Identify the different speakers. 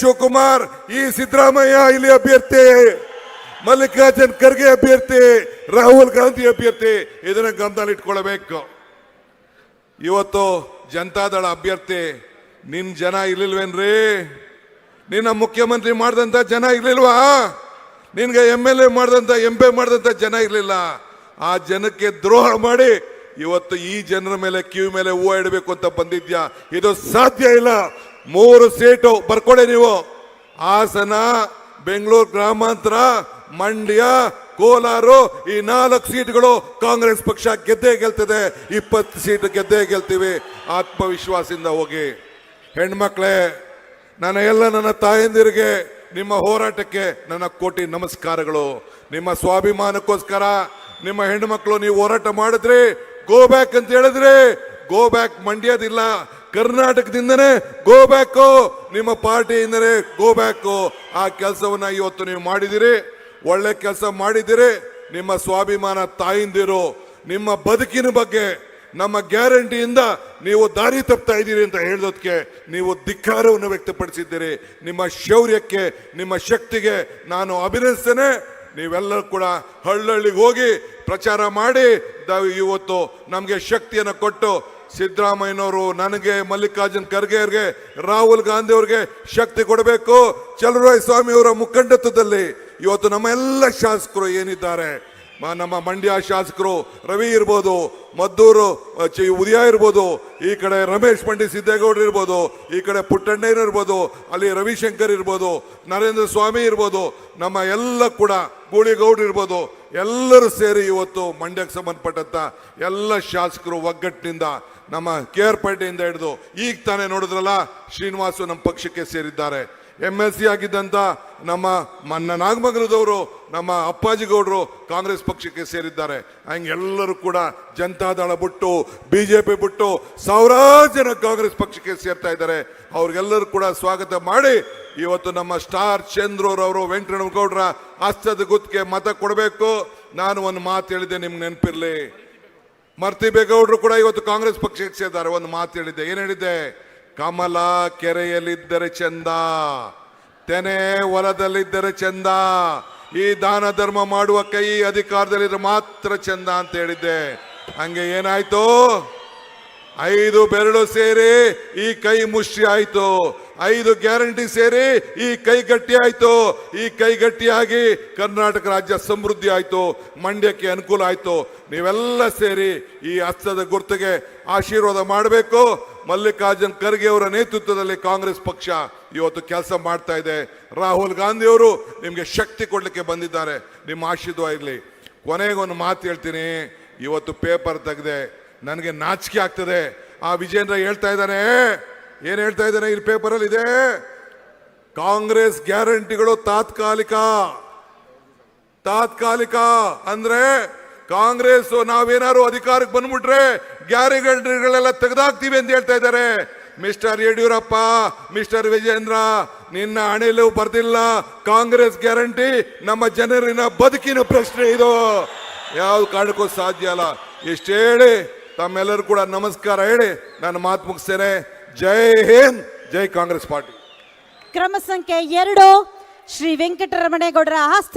Speaker 1: ಶಿವಕುಮಾರ್ ಈ ಸಿದ್ದರಾಮಯ್ಯ ಇಲ್ಲಿ ಅಭ್ಯರ್ಥಿ. ಮಲ್ಲಿಕಾರ್ಜುನ್ ಖರ್ಗೆ ಅಭ್ಯರ್ಥಿ, ರಾಹುಲ್ ಗಾಂಧಿ ಅಭ್ಯರ್ಥಿ, ಇದನ್ನ ಗಮನದಲ್ಲಿ ಇಟ್ಕೊಳ್ಬೇಕು. ಇವತ್ತು ಜನತಾದಳ ಅಭ್ಯರ್ಥಿ ನಿನ್ ಜನ ಇರ್ಲಿಲ್ವೇನ್ರಿ? ನಿನ್ನ ಮುಖ್ಯಮಂತ್ರಿ ಮಾಡಿದಂತ ಜನ ಇರ್ಲಿಲ್ವಾ? ನಿನ್ಗೆ ಎಂ ಎಲ್ ಎ ಮಾಡಿದಂತ ಎಂ ಪಿ ಮಾಡಿದಂತ ಜನ ಇರಲಿಲ್ಲ. ಆ ಜನಕ್ಕೆ ದ್ರೋಹ ಮಾಡಿ ಇವತ್ತು ಈ ಜನರ ಮೇಲೆ ಕಿವಿ ಮೇಲೆ ಹೂವು ಇಡಬೇಕು ಅಂತ ಬಂದಿದ್ಯಾ? ಇದು ಸಾಧ್ಯ ಇಲ್ಲ. ಮೂರು ಸೀಟು ಬರ್ಕೊಡಿ ನೀವು. ಹಾಸನ, ಬೆಂಗಳೂರು ಗ್ರಾಮಾಂತರ, ಮಂಡ್ಯ, ಕೋಲಾರು, ಈ ನಾಲ್ಕು ಸೀಟ್ಗಳು ಕಾಂಗ್ರೆಸ್ ಪಕ್ಷ ಗೆದ್ದೇ ಗೆಲ್ತದೆ. ಇಪ್ಪತ್ತು ಸೀಟ್ ಗೆದ್ದೇ ಗೆಲ್ತೀವಿ. ಆತ್ಮವಿಶ್ವಾಸದಿಂದ ಹೋಗಿ. ಹೆಣ್ಮಕ್ಳೇ, ನನ್ನ ಎಲ್ಲ ನನ್ನ ತಾಯಂದಿರಿಗೆ, ನಿಮ್ಮ ಹೋರಾಟಕ್ಕೆ ನನ್ನ ಕೋಟಿ ನಮಸ್ಕಾರಗಳು. ನಿಮ್ಮ ಸ್ವಾಭಿಮಾನಕ್ಕೋಸ್ಕರ ನಿಮ್ಮ ಹೆಣ್ಣುಮಕ್ಕಳು ನೀವು ಹೋರಾಟ ಮಾಡಿದ್ರಿ. ಗೋ ಬ್ಯಾಕ್ ಅಂತ ಹೇಳಿದ್ರಿ. Go back ಮಂಡ್ಯದಿಲ್ಲ. ಕರ್ನಾಟಕದಿಂದನೇ ಗೋ ಬ್ಯಾಕು ನಿಮ್ಮ ಪಾರ್ಟಿಯಿಂದನೇ ಗೋ ಬ್ಯಾಕು ಆ ಕೆಲಸವನ್ನ ಇವತ್ತು ನೀವು ಮಾಡಿದಿರಿ. ಒಳ್ಳೆ ಕೆಲಸ ಮಾಡಿದಿರಿ. ನಿಮ್ಮ ಸ್ವಾಭಿಮಾನ ತಾಯಿಂದಿರು ನಿಮ್ಮ ಬದುಕಿನ ಬಗ್ಗೆ ನಮ್ಮ ಗ್ಯಾರಂಟಿಯಿಂದ ನೀವು ದಾರಿ ತಪ್ತಾ ಇದ್ದೀರಿ ಅಂತ ಹೇಳೋದಕ್ಕೆ ನೀವು ಧಿಕ್ಕಾರವನ್ನು ವ್ಯಕ್ತಪಡಿಸಿದ್ದೀರಿ. ನಿಮ್ಮ ಶೌರ್ಯಕ್ಕೆ, ನಿಮ್ಮ ಶಕ್ತಿಗೆ ನಾನು ಅಭಿನಂದಿಸ್ತೇನೆ. ನೀವೆಲ್ಲರೂ ಕೂಡ ಹಳ್ಳಹಳ್ಳಿಗೆ ಹೋಗಿ ಪ್ರಚಾರ ಮಾಡಿ ಇವತ್ತು ನಮಗೆ ಶಕ್ತಿಯನ್ನು ಕೊಟ್ಟು ಸಿದ್ದರಾಮಯ್ಯನವರು ನನಗೆ, ಮಲ್ಲಿಕಾರ್ಜುನ್ ಖರ್ಗೆ ಅವ್ರಿಗೆ ರಾಹುಲ್ ಗಾಂಧಿ ಅವ್ರಿಗೆ ಶಕ್ತಿ ಕೊಡಬೇಕು. ಚಲುವರಾಯ ಸ್ವಾಮಿ ಅವರ ಮುಖಂಡತ್ವದಲ್ಲಿ ಇವತ್ತು ನಮ್ಮ ಎಲ್ಲ ಶಾಸಕರು ಏನಿದ್ದಾರೆ? ನಮ್ಮ ಮಂಡ್ಯ ಶಾಸಕರು ರವಿ ಇರ್ಬೋದು, ಮದ್ದೂರು ಉದಯ ಇರ್ಬೋದು, ಈ ಕಡೆ ರಮೇಶ್ ಪಂಡಿತ್ ಸಿದ್ದೇಗೌಡರು ಇರ್ಬೋದು, ಈ ಕಡೆ ಪುಟ್ಟಣ್ಣ ಇರ್ಬೋದು, ಅಲ್ಲಿ ರವಿಶಂಕರ್ ಇರ್ಬೋದು, ನರೇಂದ್ರ ಸ್ವಾಮಿ ಇರ್ಬೋದು, ನಮ್ಮ ಎಲ್ಲ ಕೂಡ ಗೂಳಿಗೌಡ್ರು ಇರ್ಬೋದು, ಎಲ್ಲರೂ ಸೇರಿ ಇವತ್ತು ಮಂಡ್ಯಕ್ಕೆ ಸಂಬಂಧಪಟ್ಟಂಥ ಎಲ್ಲ ಶಾಸಕರು ಒಗ್ಗಟ್ಟಿನಿಂದ ನಮ್ಮ ಕೆ ಆರ್ ಪೇಟೆಯಿಂದ ಹಿಡಿದು ಈಗ ತಾನೇ ನೋಡಿದ್ರಲ್ಲ, ಶ್ರೀನಿವಾಸು ನಮ್ಮ ಪಕ್ಷಕ್ಕೆ ಸೇರಿದ್ದಾರೆ. ಎಂ ಎಲ್ ಸಿ ಆಗಿದ್ದಂಥ ನಮ್ಮ ಮನ್ನ ನಾಗಮಂಗಲದವರು, ನಮ್ಮ ಅಪ್ಪಾಜಿ ಗೌಡರು ಕಾಂಗ್ರೆಸ್ ಪಕ್ಷಕ್ಕೆ ಸೇರಿದ್ದಾರೆ. ಹಂಗೆ ಎಲ್ಲರೂ ಕೂಡ ಜನತಾದಳ ಬಿಟ್ಟು ಬಿ ಜೆ ಪಿ ಬಿಟ್ಟು ಸಾವಿರಾರು ಜನ ಕಾಂಗ್ರೆಸ್ ಪಕ್ಷಕ್ಕೆ ಸೇರ್ತಾ ಇದ್ದಾರೆ. ಅವ್ರಿಗೆಲ್ಲರೂ ಕೂಡ ಸ್ವಾಗತ ಮಾಡಿ, ಇವತ್ತು ನಮ್ಮ ಸ್ಟಾರ್ ಅವರು ವೆಂಕಟರಮಗೌಡರ ಹಸ್ತದ ಗುತ್ತಿಗೆ ಮತ ಕೊಡಬೇಕು. ನಾನು ಒಂದು ಮಾತು ಹೇಳಿದೆ, ನಿಮ್ಗೆ ನೆನಪಿರ್ಲಿ. ಮರ್ತಿಬೇಗೌಡರು ಕೂಡ ಇವತ್ತು ಕಾಂಗ್ರೆಸ್ ಪಕ್ಷಕ್ಕೆ ಸೇರಿದ್ದಾರೆ. ಒಂದು ಮಾತು ಹೇಳಿದ್ದೆ. ಏನು ಹೇಳಿದ್ದೆ? ಕಮಲ ಕೆರೆಯಲ್ಲಿದ್ದರೆ ಚಂದ, ತೆನೆ ಹೊಲದಲ್ಲಿದ್ದರೆ ಚಂದ, ಈ ದಾನ ಧರ್ಮ ಮಾಡುವ ಕೈ ಅಧಿಕಾರದಲ್ಲಿದ್ರೆ ಮಾತ್ರ ಚಂದ ಅಂತ ಹೇಳಿದ್ದೆ. ಹಂಗೆ ಏನಾಯ್ತು? ಐದು ಬೆರಳು ಸೇರಿ ಈ ಕೈ ಮುಷ್ಟಿ ಆಯ್ತು. ಐದು ಗ್ಯಾರಂಟಿ ಸೇರಿ ಈ ಕೈಗಟ್ಟಿ ಆಯ್ತು ಈ ಕೈಗಟ್ಟಿಯಾಗಿ ಕರ್ನಾಟಕ ರಾಜ್ಯ ಸಮೃದ್ಧಿ ಆಯ್ತು. ಮಂಡ್ಯಕ್ಕೆ ಅನುಕೂಲ ಆಯ್ತು. ನೀವೆಲ್ಲ ಸೇರಿ ಈ ಹಸ್ತದ ಗುರ್ತಿಗೆ ಆಶೀರ್ವಾದ ಮಾಡಬೇಕು. ಮಲ್ಲಿಕಾರ್ಜುನ್ ಖರ್ಗೆ ಅವರ ನೇತೃತ್ವದಲ್ಲಿ ಕಾಂಗ್ರೆಸ್ ಪಕ್ಷ ಇವತ್ತು ಕೆಲಸ ಮಾಡ್ತಾ ಇದೆ. ರಾಹುಲ್ ಗಾಂಧಿ ಅವರು ನಿಮಗೆ ಶಕ್ತಿ ಕೊಡಲಿಕ್ಕೆ ಬಂದಿದ್ದಾರೆ. ನಿಮ್ಮ ಆಶೀರ್ವಾದ ಇರಲಿ. ಕೊನೆಗೊಂದು ಮಾತು ಹೇಳ್ತೀನಿ. ಇವತ್ತು ಪೇಪರ್ ತೆಗೆದೆ ನನಗೆ ನಾಚಿಕೆ ಆಗ್ತದೆ. ಆ ವಿಜೇಂದ್ರ ಹೇಳ್ತಾ ಇದ್ದಾನೆ ಏನ್ ಹೇಳ್ತಾ ಇದ್ದಾನೆ ಈ ಪೇಪರಲ್ಲಿ ಇದೆ. ಕಾಂಗ್ರೆಸ್ ಗ್ಯಾರಂಟಿಗಳು ತಾತ್ಕಾಲಿಕ. ತಾತ್ಕಾಲಿಕ ಅಂದ್ರೆ ಕಾಂಗ್ರೆಸ್ ನಾವೇನಾದ್ರು ಅಧಿಕಾರಕ್ಕೆ ಬಂದ್ಬಿಟ್ರೆ ಗ್ಯಾರಂಟಿಗಳೆಲ್ಲ ತೆಗೆದಾಕ್ತೀವಿ ಅಂತ ಹೇಳ್ತಾ ಇದ್ದಾರೆ. ಮಿಸ್ಟರ್ ಯಡಿಯೂರಪ್ಪ ಮಿಸ್ಟರ್ ವಿಜೇಂದ್ರ, ನಿನ್ನ ಹಣೆಯಲ್ಲೂ ಬರ್ದಿಲ್ಲ. ಕಾಂಗ್ರೆಸ್ ಗ್ಯಾರಂಟಿ ನಮ್ಮ ಜನರಿನ ಬದುಕಿನ ಪ್ರಶ್ನೆ ಇದು. ಯಾವ ಕಾರಣಕ್ಕೂ ಸಾಧ್ಯ ಅಲ್ಲ. ಇಷ್ಟು ಹೇಳಿ, ತಮ್ಮೆಲ್ಲರೂ ಕೂಡ ನಮಸ್ಕಾರ ಹೇಳಿ, ನಾನು ಮಾತು ಮುಗಿಸ್ತೇನೆ. ಜೈ ಹಿಂದ್ ಜೈ ಕಾಂಗ್ರೆಸ್ ಪಾರ್ಟಿ.
Speaker 2: ಕ್ರಮ ಸಂಖ್ಯೆ ಎರಡು ಶ್ರೀ ವೆಂಕಟರಮಣೇಗೌಡರ ಹಸ್ತ